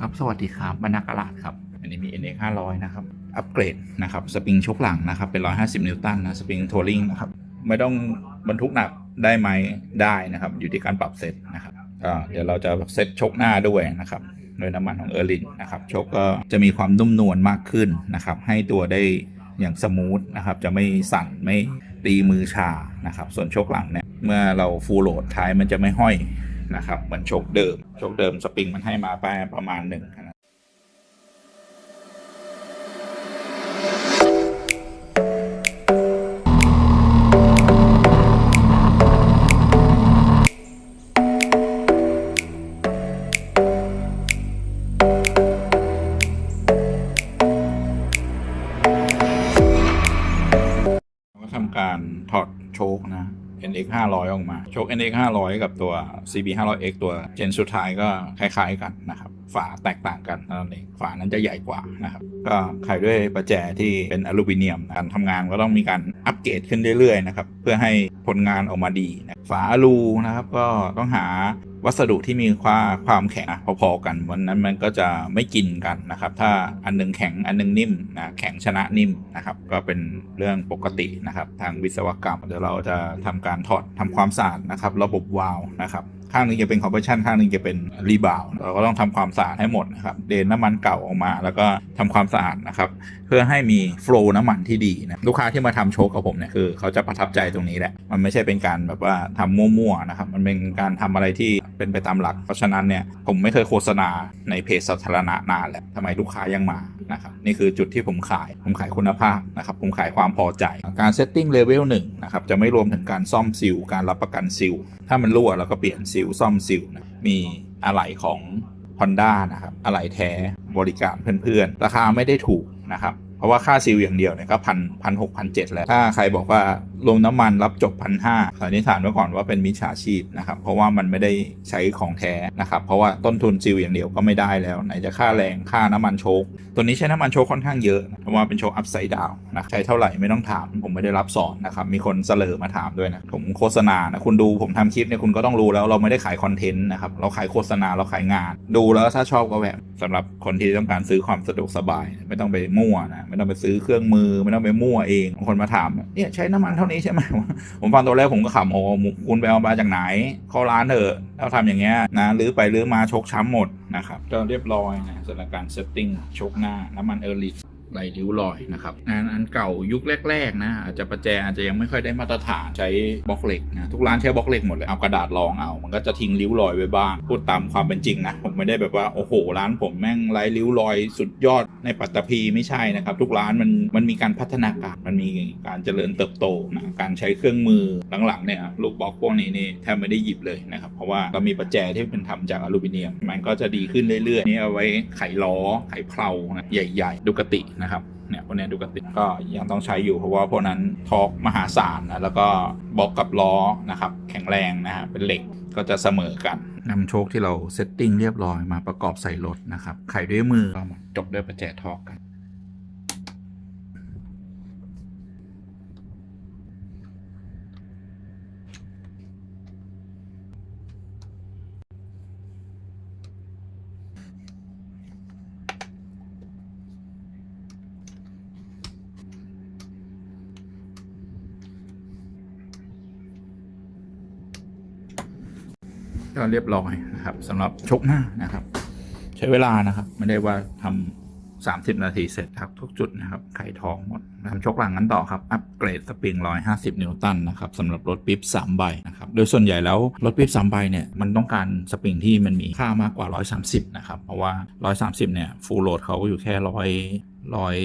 ครับ สวัสดีครับบรรณากราศครับ อันนี้มี NX 500 นะครับ อัปเกรดนะครับ สปริงชกหลังนะครับ เป็น 150 นิวตันนะ สปริงทัวริงนะครับ ไม่ต้องบรรทุกหนักได้ไหมได้นะครับ อยู่ที่การปรับเซตนะครับเดี๋ยวเราจะเซตชกหน้าด้วยนะครับโดยน้ำมันของเออร์ลินนะครับชกก็จะมีความนุ่มนวลมากขึ้นนะครับ ให้ตัวได้อย่างสมูทนะครับ จะไม่สั่นไม่ตีมือชานะครับ ส่วนชกหลังเนี่ยเมื่อเราฟูลโหลดท้ายมันจะไม่ห้อย นะครับเหมือนชกเดิมชกเดิมสปริงมันให้มาไปประมาณหนึ่ง NX 500 ออกมาโชค NX 500 กับตัว CB 500X ตัวเจนสุดท้ายก็คล้าย ๆ กันนะครับ ฝาแตกต่างกันนั่นเองฝานั้นจะใหญ่กว่านะครับ ก็ขายด้วยประแจที่เป็นอลูมิเนียมการทำงานก็ต้องมีการอัปเกรดขึ้นเรื่อยๆนะครับ เพื่อให้ผลงานออกมาดีนะฝาอลูนะครับก็ต้องหาวัสดุที่มีความความแข็งพอๆกันวันนั้นมันก็จะไม่กินกันนะครับ ถ้าอันหนึงแข็งอันหนึงนิ่มนะแข็งชนะนิ่มนะครับ ก็เป็นเรื่องปกตินะครับ ทางวิศวกรรมเดี๋ยวเราจะทำการถอดทำความสะอาดนะครับ ระบบวาล์วนะครับข้างหนึงจะเป็นคอมเพรสชันข้างหนึงจะเป็นรีบาวเราก็ต้องทำความสะอาดให้หมดนะครับเดนน้ำมันเก่าออกมา แล้วก็ทำความสะอาดนะครับเพื่อให้มีโฟล์น้ำมันที่ดีนะลูกค้าที่มาทำโชคกับผมเนี่ยคือเขาจะประทับใจตรงนี้แหละมันไม่ใช่เป็นการแบบว่าทำมั่วๆนะครับมันเป็นการทำอะไรที่เป็นไปตามหลัก เพราะฉะนั้นเนี่ยผมไม่เคยโฆษณาในเพจสาธารณะนานแล้วทำไมลูกค้ายังมา นะครับนี่คือจุดที่ผมขาย ผมขายคุณภาพนะครับผมขายความพอใจ การเซตติ้งเลเวลหนึ่งนะครับจะไม่รวมถึงการซ่อมซิลการรับประกันซิลถ้ามันรั่วเราก็เปลี่ยนซิลซ่อมซิลนะมีอะไหล่ของ Honda นะครับอะไหล่แท้บริการเพื่อนๆ ราคาไม่ได้ถูกนะครับ เพราะว่าค่าซิลอย่างเดียวเนี่ยก็พันพันหกพันเจ็ดแล้ว ถ้าใครบอกว่ารวมน้ำมันรับจบพันห้าสันนิษฐานไว้ก่อนว่าเป็นมิจฉาชีพนะครับ เพราะว่ามันไม่ได้ใช้ของแท้นะครับ เพราะว่าต้นทุนซิลอย่างเดียวก็ไม่ได้แล้ว ไหนจะค่าแรงค่าน้ำมันโชคตัวนี้ใช้น้ำมันโชคค่อนข้างเยอะ เพราะว่าเป็นโชคอัพไซด์ดาวนะใช้เท่าไหร่ไม่ต้องถาม ผมไม่ได้รับสอนนะครับ มีคนเสลอมาถามด้วยนะ ผมโฆษณานะคุณดูผมทำคลิปเนี่ยคุณก็ต้องรู้แล้วเราไม่ได้ขายคอนเทนต์นะครับ เราขายโฆษณาเราขายงาน ดูแล้วถ้าชอบก็แบบสำหรับคนที่ต้องการซื้อความสะดวกสบาย ไม่ต้องไปมั่วนะ ไม่ต้องไปซื้อเครื่องมือไม่ต้องไปมั่วเองคนมาถามเนี่ยใช้น้ำมันเท่านี้ใช่ไหมผมฟังตัวแรกผมก็ขำโอ้คุณไปเอามาจากไหน เข้าร้านเถอะแล้วทำอย่างเงี้ยนะหรือไปหรือมาชกช้ำหมดนะครับจนเรียบร้อยนะสำหรับการเซตติ้งชกหน้าน้ำมันเออร์ลิ ไหลริ้วรอยนะครับงานอันเก่ายุคแรกๆนะอาจจะประแจอาจจะยังไม่ค่อยได้มาตรฐานใช้บล็อกเหล็กนะทุกร้านใช้บล็อกเหล็กหมดเลยเอากระดาษรองเอา มันก็จะทิ้งริ้วรอยไว้บ้างพูดตามความเป็นจริงนะผมไม่ได้แบบว่าโอ้โหร้านผมแม่งไร้ริ้วรอย สุดยอดในปัตตภีไม่ใช่นะครับ ทุกร้านมันมันมีการพัฒนาการมันมีการเจริญเติบโตนะการใช้เครื่องมือหลังๆเนี่ยลูกบล็อกพวกนี้นี่แทบไม่ได้หยิบเลยนะครับเพราะว่าเรามีประแจที่เป็นทำจากอลูมิเนียม มันก็จะดีขึ้นเรื่อยๆนี่เอาไว้ไขล้อไขเพลานะใหญ่ ๆ ดูกตินะครับเนี่ยพวกนี้ดูกติก็ยังต้องใช้อยู่เพราะว่าพวกนั้นทอกมหาศาลนะแล้วก็บล็อกกับล้อนะครับแข็งแรงนะฮะเป็นเหล็กก็จะเสมอกันนำโชคที่เราเซตติ้งเรียบร้อยมาประกอบใส่รถนะครับไขด้วยมือก็จบด้วยประแจทอกกัน ก็เรียบร้อยนะครับสำหรับชกหน้านะครับ ใช้เวลานะครับไม่ได้ว่าทำสามสิบนาทีเสร็จครับทุกจุดนะครับไข่ทองหมดทำชกหลังกันต่อครับอัปเกรดสปริง 150 นิวตันนะครับสำหรับรถปิ๊บ3ใบนะครับโดยส่วนใหญ่แล้วรถปิ๊บ3ใบเนี่ยมันต้องการสปริงที่มันมีค่ามากกว่า 130 นะครับ เพราะว่า 130 เนี่ยฟูลโหลดเขาอยู่แค่ร้อยร้อย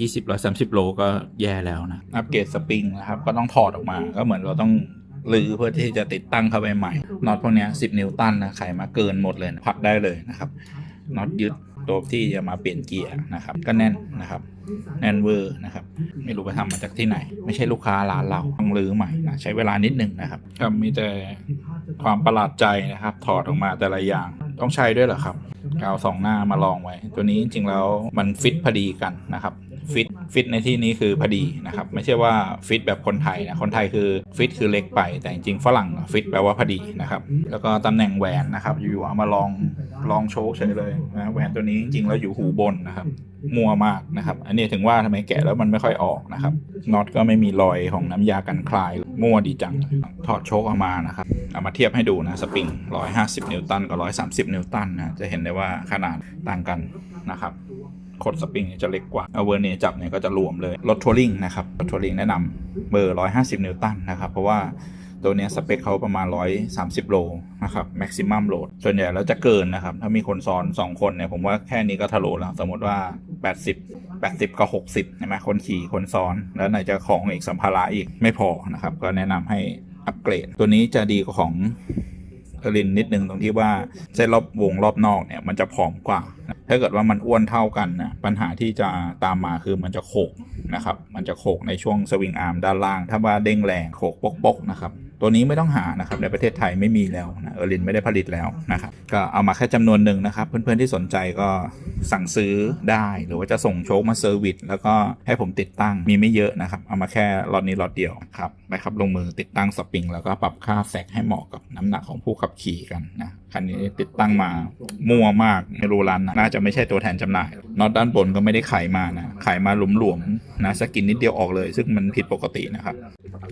ยี่สิบร้อยสามสิบโลก็แย่แล้วนะอัปเกรดสปริงนะครับก็ต้องถอดออกมาก็เหมือนเราต้อง หรือเพื่อที่จะติดตั้งเข้าไปใหม่น็อตพวกนี้10 นิวตันนะไขมาเกินหมดเลยนะพักได้เลยนะครับน็อตยึดตัวที่จะมาเปลี่ยนเกียร์นะครับก็แน่นนะครับแน่นเวอร์นะครับไม่รู้ไปทำมาจากที่ไหน ไม่ใช่ลูกค้าร้านเราต้องรื้อใหม่นะใช้เวลานิดหนึ่งนะครับก็มีแต่ความประหลาดใจนะครับ ถอดออกมาแต่ละอย่างต้องใช้ด้วยเหรอครับกาวสองหน้ามาลองไว้ ตัวนี้จริงๆแล้วมันฟิตพอดีกันนะครับ ฟิตในที่นี้คือพอดีนะครับ ไม่ใช่ว่าฟิตแบบคนไทยนะ คนไทยคือฟิตคือเล็กไป แต่จริงฝรั่งฟิตแปลว่าพอดีนะครับ แล้วก็ตำแหน่งแหวนนะครับ อยู่ๆเอามาลองลองโชว์เฉยเลยนะแหวนตัวนี้จริงๆแล้วอยู่หูบนนะครับ มัวมากนะครับ อันนี้ถึงว่าทำไมแกะแล้วมันไม่ค่อยออกนะครับน็อตก็ไม่มีรอยของน้ำยากันคลาย มั่วดีจัง ถอดโชคออกมานะครับ เอามาเทียบให้ดูนะสปริง 150 นิวตันกับ 130 นิวตันนะ จะเห็นได้ว่าขนาดต่างกันนะครับ ขดสปริงจะเล็กกว่าเอาเวอร์เนียจับเนี่ยก็จะรวมเลย รถทัวริงนะครับรถทัวริงแนะนำเบอร์ 150 นิวตันนะครับ เพราะว่าตัวเนี้ยสเปคเขาประมาณ 130 โลนะครับแม็กซิมัมโหลด ส่วนใหญ่แล้วจะเกินนะครับ ถ้ามีคนซ้อน 2 คนเนี่ย ผมว่าแค่นี้ก็ทะลุแล้ว สมมติว่า 80 80 กับ 60ใช่ไหมคนขี่คนซ้อน แล้วไหนจะของอีกสัมภาระอีกไม่พอนะครับ ก็แนะนำให้อัปเกรด ตัวนี้จะดีกว่าของ เออรินนิดนึงตรงที่ว่าเส้นรอบวงรอบนอกเนี่ยมันจะผอมกว่า ถ้าเกิดว่ามันอ้วนเท่ากันนะปัญหาที่จะตามมาคือมันจะโขกนะครับ มันจะโขกในช่วงสวิงอาร์มด้านล่าง ถ้าว่าเด้งแรงโขกปกๆนะครับ ตัวนี้ไม่ต้องหานะครับในประเทศไทยไม่มีแล้วนะเออรินไม่ได้ผลิตแล้วนะครับก็เอามาแค่จำนวนหนึ่งนะครับ เพื่อนๆที่สนใจก็สั่งซื้อได้หรือว่าจะส่งโชคมาเซอร์วิสแล้วก็ให้ผมติดตั้งมีไม่เยอะนะครับ เอามาแค่ล็อตนี้ล็อตเดียวครับไปครับลงมือติดตั้งสปริง แล้วก็ปรับค่าแสกให้เหมาะกับน้ำหนักของผู้ขับขี่กันนะคันนี้ติดตั้งมามั่วมากไม่รู้ร้านไหนน่าจะไม่ใช่ตัวแทนจำหน่ายน็อตด้านบนก็ไม่ได้ไขมานะไขมาหลวมๆนะสกินนิดเดียวออกเลย ซึ่งมันผิดปกตินะครับ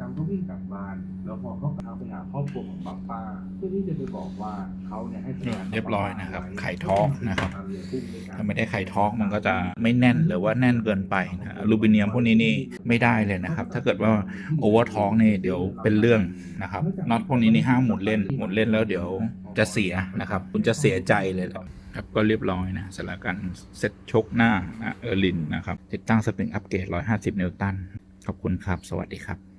ดังนั้นพอริกรรมก็วิ่งกลับบ้าน แล้วพอเขากลับไปหาครอบครัวของป้าป้าเพื่อที่จะไปบอกว่าเขาเนี่ยให้สัญญาณเรียบร้อยนะครับ ไข่ท้องนะครับถ้าไม่ได้ไขท้องมันก็จะไม่แน่นหรือว่าแน่นเกินไปนะอลูมิเนียมพวกนี้นี่ไม่ได้เลยนะครับ ถ้าเกิดว่าโอเวอร์ท้องนี่เดี๋ยวเป็นเรื่องนะครับน็อตพวกนี้นี่ห้ามหมุนเล่นหมุนเล่นแล้วเดี๋ยวจะเสียนะครับ คุณจะเสียใจเลยแหละครับก็เรียบร้อยนะสำหรับการเซ็ตชกหน้าเออร์ลินนะครับ ติดตั้งสปริงอัปเกรด 150 นิวตัน ขอบคุณครับ สวัสดีครับ